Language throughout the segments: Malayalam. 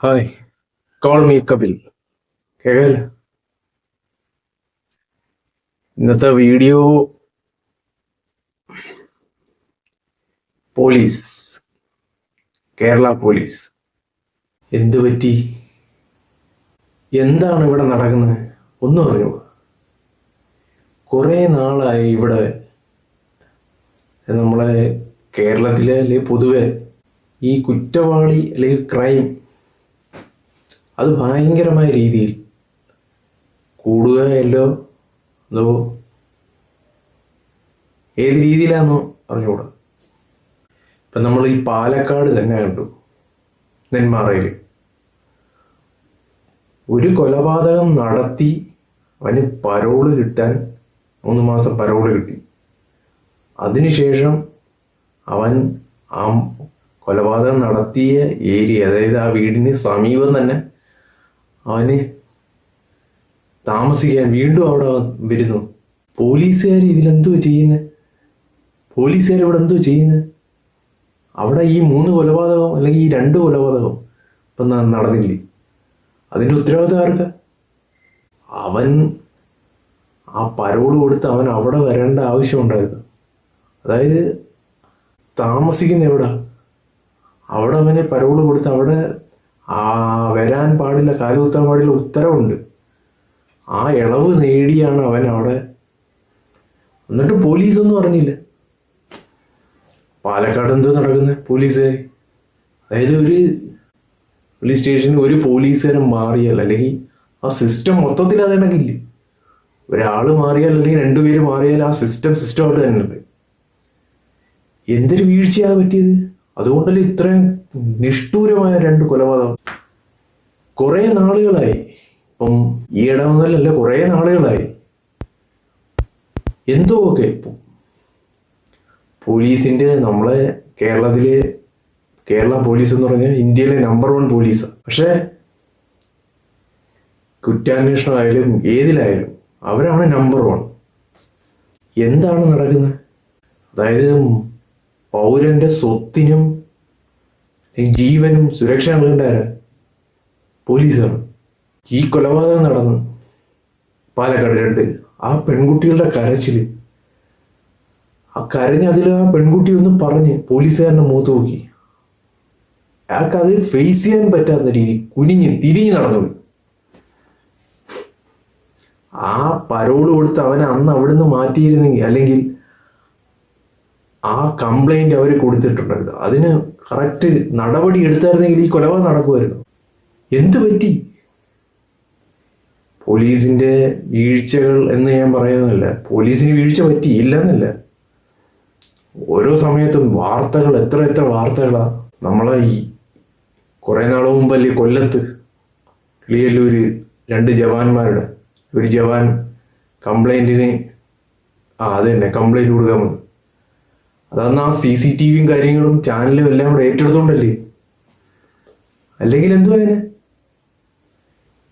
ഹായ്. Call me Kapil. കേൾക്കല്ല ഇന്നത്തെ വീഡിയോ പോലീസ് കേരള പോലീസ് എന്തു പറ്റി? എന്താണ് ഇവിടെ നടക്കുന്നത്? ഒന്നും അറിഞ്ഞു കുറേ നാളായി ഇവിടെ നമ്മളെ കേരളത്തിലെ അല്ലെങ്കിൽ പൊതുവെ ഈ കുറ്റവാളി അല്ലെങ്കിൽ ക്രൈം അത് ഭയങ്കരമായ രീതിയിൽ കൂടുകയല്ലോ അതോ ഏത് രീതിയിലാണെന്നോ അറിഞ്ഞുകൂടാ. ഇപ്പം നമ്മൾ ഈ പാലക്കാട് തന്നെ കണ്ടു നെന്മാറയിൽ. ഒരു കൊലപാതകം നടത്തി അവന് പരോൾ കിട്ടാൻ മൂന്ന് മാസം പരോൾ കിട്ടി. അതിനുശേഷം അവൻ ആ കൊലപാതകം നടത്തിയ ഏരിയ അതായത് ആ വീടിന് സമീപം തന്നെ അവന് താമസിക്കാൻ വീണ്ടും അവിടെ വരുന്നു. പോലീസുകാർ ഇതിലെന്തോ ചെയ്യുന്നത് പോലീസുകാർ ഇവിടെ എന്തോ ചെയ്യുന്നത് അവിടെ ഈ മൂന്ന് കൊലപാതകം അല്ലെങ്കിൽ ഈ രണ്ട് കൊലപാതകം ഇപ്പം നടന്നില്ലേ? അതിന്റെ ഉത്തരവാദിത്തം അവൻ ആ പരോട് കൊടുത്ത് അവൻ അവിടെ വരേണ്ട ആവശ്യമുണ്ടായിരുന്നു അതായത് താമസിക്കുന്ന എവിടെ? അവിടെ അവന് പരോട് കൊടുത്ത് അവിടെ ആ വരാൻ പാടില്ല കാലുകുത്താൻ പാടില്ല ഉത്തരവുണ്ട്. ആ ഇളവ് നേടിയാണ് അവൻ അവിടെ. എന്നിട്ട് പോലീസൊന്നും അറിഞ്ഞില്ല. പാലക്കാട് എന്തോ നടക്കുന്നത് പോലീസുകാർ അതായത് ഒരു പോലീസ് സ്റ്റേഷനിൽ ഒരു പോലീസുകാരൻ മാറിയാൽ അല്ലെങ്കിൽ ആ സിസ്റ്റം മൊത്തത്തിൽ അത് കണക്കില്ല ഒരാൾ മാറിയാൽ അല്ലെങ്കിൽ രണ്ടുപേര് മാറിയാൽ ആ സിസ്റ്റം സിസ്റ്റമായിട്ട് തന്നെ ഉണ്ട് എന്തൊരു വീഴ്ചയാണ് പറ്റിയത്? അതുകൊണ്ടല്ലേ ഇത്രയും നിഷ്ഠൂരമായ രണ്ട് കൊലപാതകം? കുറേ നാളുകളായി. ഇപ്പം ഈ ഇടമെന്നല്ല കുറേ നാളുകളായി. എന്തോ ഒക്കെ ഇപ്പം. പോലീസിന്റെ നമ്മളെ കേരളത്തിലെ കേരള പോലീസ് എന്ന് പറഞ്ഞാൽ ഇന്ത്യയിലെ നമ്പർ വൺ പോലീസാണ് പക്ഷേ കുറ്റാന്വേഷണം ആയാലും ഏതിലായാലും അവരാണ് നമ്പർ വൺ എന്താണ് നടക്കുന്നത്? അതായത് പൗരന്റെ സ്വത്തിനും ജീവനും സുരക്ഷ നൽകേണ്ടവര് പോലീസാണ്. ഈ കൊലപാതകം നടന്നു പാലക്കാട് രണ്ട് ആ പെൺകുട്ടികളുടെ കരച്ചിൽ. ആ കരഞ്ഞ് അതിൽ ആ പെൺകുട്ടി ഒന്ന് പറഞ്ഞ് പോലീസുകാരനെ മൂത്ത് നോക്കി. അയാൾക്ക് അത് ഫേസ് ചെയ്യാൻ പറ്റാത്ത രീതി കുനിഞ്ഞ് തിരിഞ്ഞ് നടന്നുപോയി ആ പരോൾ കൊടുത്ത് അവനെ അന്ന് അവിടുന്ന് മാറ്റിയിരുന്നെങ്കിൽ അല്ലെങ്കിൽ ആ കംപ്ലൈന്റ് അവർ കൊടുത്തിട്ടുണ്ടായിരുന്നു. അതിന് കറക്റ്റ് നടപടി എടുത്തായിരുന്നെങ്കിൽ ഈ കൊലപാതകം നടക്കുമായിരുന്നു. എന്ത് പറ്റി? പോലീസിന്റെ വീഴ്ചകൾ എന്ന് ഞാൻ പറയുന്നില്ല പോലീസിന് വീഴ്ച പറ്റി ഇല്ലെന്നല്ല. ഓരോ സമയത്തും വാർത്തകൾ എത്ര എത്ര വാർത്തകളാണ് നമ്മളെ ഈ കുറെ നാൾ മുമ്പല്ലേ കൊല്ലത്ത് കിളിയല്ലൂര് രണ്ട് ജവാന്മാരുടെ ഒരു ജവാൻ കംപ്ലൈന്റിന് ആ അത് തന്നെ കംപ്ലൈന്റ് കൊടുക്കാൻ വന്നു. അതന്ന് ആ സി സി ടി വിയും കാര്യങ്ങളും ചാനലും എല്ലാം കൂടെ ഏറ്റെടുത്തോണ്ടല്ലേ? അല്ലെങ്കിൽ എന്തുവാന്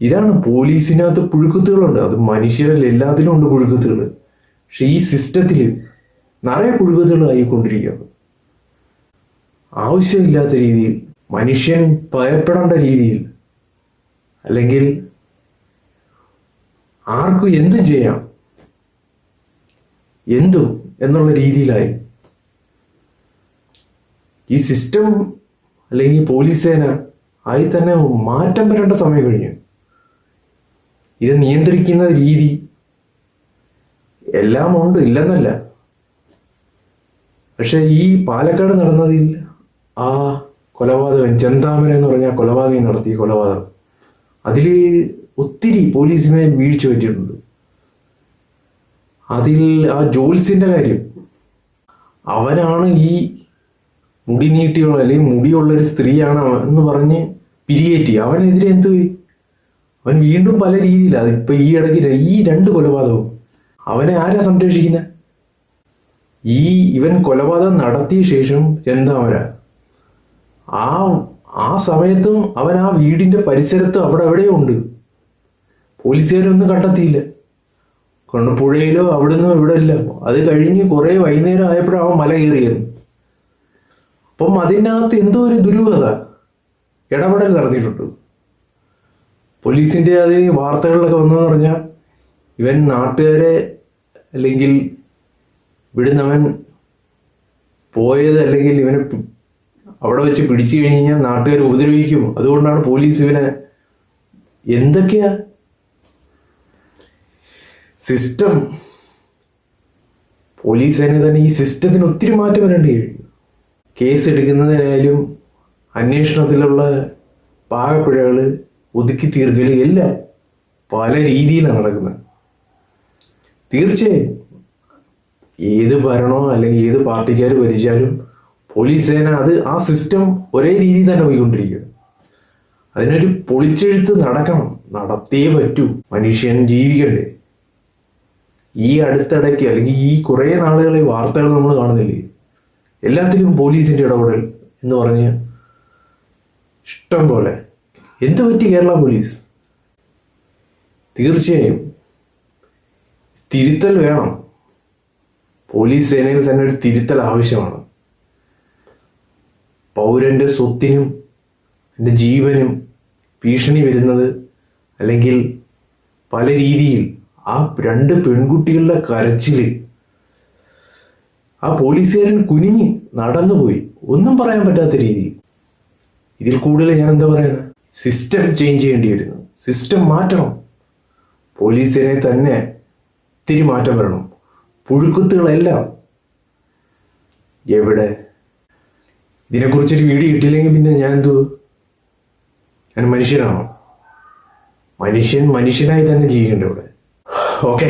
ഇതാണ് പോലീസിനകത്ത് പുഴുക്കുത്തുകളുണ്ട്. അത് മനുഷ്യരിൽ എല്ലാത്തിലും ഉണ്ട് പുഴുക്കുത്തുകൾ പക്ഷെ ഈ സിസ്റ്റത്തിൽ നിറയെ പുഴുക്കുത്തുകൾ ആയിക്കൊണ്ടിരിക്കുകയാണ്. ആവശ്യമില്ലാത്ത രീതിയിൽ മനുഷ്യൻ ഭയപ്പെടേണ്ട രീതിയിൽ അല്ലെങ്കിൽ ആർക്കും എന്തും ചെയ്യാം. എന്തും എന്നുള്ള രീതിയിലായി. ഈ സിസ്റ്റം അല്ലെങ്കിൽ പോലീസ് സേന ആയി തന്നെ മാറ്റം വരേണ്ട സമയം കഴിഞ്ഞു. ഇത് നിയന്ത്രിക്കുന്ന രീതി എല്ലാം ഉണ്ട് ഇല്ലെന്നല്ല. പക്ഷെ ഈ പാലക്കാട് നടന്നതിൽ ആ കൊലപാതകൻ ചെന്താമര എന്ന് പറഞ്ഞ കൊലപാതകം നടത്തിയ കൊലപാതകം അതിൽ ഒത്തിരി പോലീസിനെ വീഴ്ച പറ്റിയിട്ടുണ്ട്. അതിൽ ആ ജോൽസിന്റെ കാര്യം അവനാണ് ഈ മുടി നീട്ടിയുള്ള അല്ലെങ്കിൽ മുടിയുള്ള ഒരു സ്ത്രീയാണ് എന്ന് പറഞ്ഞ് പിരിയേറ്റി അവനെതിരെ എന്ത് അവൻ വീണ്ടും പല രീതിയിലാണ് ഇപ്പൊ ഈ ഇടയ്ക്ക് ഈ രണ്ട് കൊലപാതകവും. അവനെ ആരാ സംരക്ഷിക്കുന്നത് ഈ ഇവൻ കൊലപാതകം നടത്തിയ ശേഷം ചെന്താമര ആ ആ സമയത്തും അവൻ ആ വീടിന്റെ പരിസരത്തും അവിടെ എവിടെയോ ഉണ്ട്. പോലീസുകാരൊന്നും കണ്ടെത്തിയില്ല. കൊണ്ട് പുഴയിലോ അവിടുന്ന് ഇവിടെ ഇല്ല. അത് കഴിഞ്ഞ് കുറെ വൈകുന്നേരം ആയപ്പോഴാണ് അവൻ മല കയറിയത്. അപ്പം അതിനകത്ത് എന്തോ ഒരു ദുരൂഹത ഇടപെടൽ നടത്തിയിട്ടുണ്ട്. പോലീസിന്റെ അത് വാർത്തകളിലൊക്കെ വന്നതെന്ന് പറഞ്ഞാൽ ഇവൻ നാട്ടുകാരെ അല്ലെങ്കിൽ വിടുന്നവൻ പോയത് അല്ലെങ്കിൽ ഇവനെ അവിടെ വെച്ച് പിടിച്ചു കഴിഞ്ഞ് കഴിഞ്ഞാൽ നാട്ടുകാർ ഉപദ്രവിക്കും. അതുകൊണ്ടാണ് പോലീസ് ഇവനെ എന്തൊക്കെയാ? സിസ്റ്റം പോലീസ് തന്നെ തന്നെ ഈ സിസ്റ്റത്തിന് ഒത്തിരി മാറ്റം വരേണ്ടി കഴിയും കേസ് എടുക്കുന്നതിനായാലും അന്വേഷണത്തിലുള്ള പാകപ്പിഴകൾ ഒതുക്കി തീർക്കൽ എല്ലാം പല രീതിയിലാണ് നടക്കുന്നത്. തീർച്ചയായും ഏത് ഭരണമോ അല്ലെങ്കിൽ ഏത് പാർട്ടിക്കാർ ഭരിച്ചാലും പോലീസ് സേന അത് ആ സിസ്റ്റം ഒരേ രീതിയിൽ തന്നെ പോയിക്കൊണ്ടിരിക്കുക അതിനൊരു പൊളിച്ചെഴുത്ത് നടക്കണം. നടത്തിയേ പറ്റൂ. മനുഷ്യൻ ജീവിക്കണ്ടേ. ഈ അടുത്തിടയ്ക്ക് അല്ലെങ്കിൽ ഈ കുറേ നാളുകളെ വാർത്തകൾ നമ്മൾ കാണുന്നില്ലേ? എല്ലാത്തിലും പോലീസിന്റെ ഇടപെടൽ എന്ന് പറഞ്ഞ് ഇഷ്ടം പോലെ. എന്ത് പറ്റി കേരള പോലീസ്? തീർച്ചയായും തിരുത്തൽ വേണം. പോലീസ് സേനയിൽ തന്നെ ഒരു തിരുത്തൽ ആവശ്യമാണ്. പൗരന്റെ സ്വത്തിനും എന്റെ ജീവനും ഭീഷണി വരുന്നത് അല്ലെങ്കിൽ പല രീതിയിൽ ആ രണ്ട് പെൺകുട്ടികളുടെ കരച്ചിൽ ആ പോലീസുകാരൻ കുനിഞ്ഞ് നടന്നുപോയി. ഒന്നും പറയാൻ പറ്റാത്ത രീതി. ഇതിൽ കൂടുതൽ ഞാൻ എന്താ പറയുന്നത് സിസ്റ്റം ചേഞ്ച് ചെയ്യേണ്ടി വരുന്നു സിസ്റ്റം മാറ്റണം. പോലീസിനെ തന്നെ ഒത്തിരി മാറ്റം വരണം. പുഴുക്കുത്തുകളെല്ലാം എവിടെ? ഇതിനെക്കുറിച്ചൊരു വീഡിയോ കിട്ടിയില്ലെങ്കിൽ പിന്നെ ഞാൻ എന്തോ? ഞാൻ മനുഷ്യനാണോ? മനുഷ്യൻ മനുഷ്യനായി തന്നെ ജീവിക്കേണ്ട ഇവിടെ ഓക്കെ.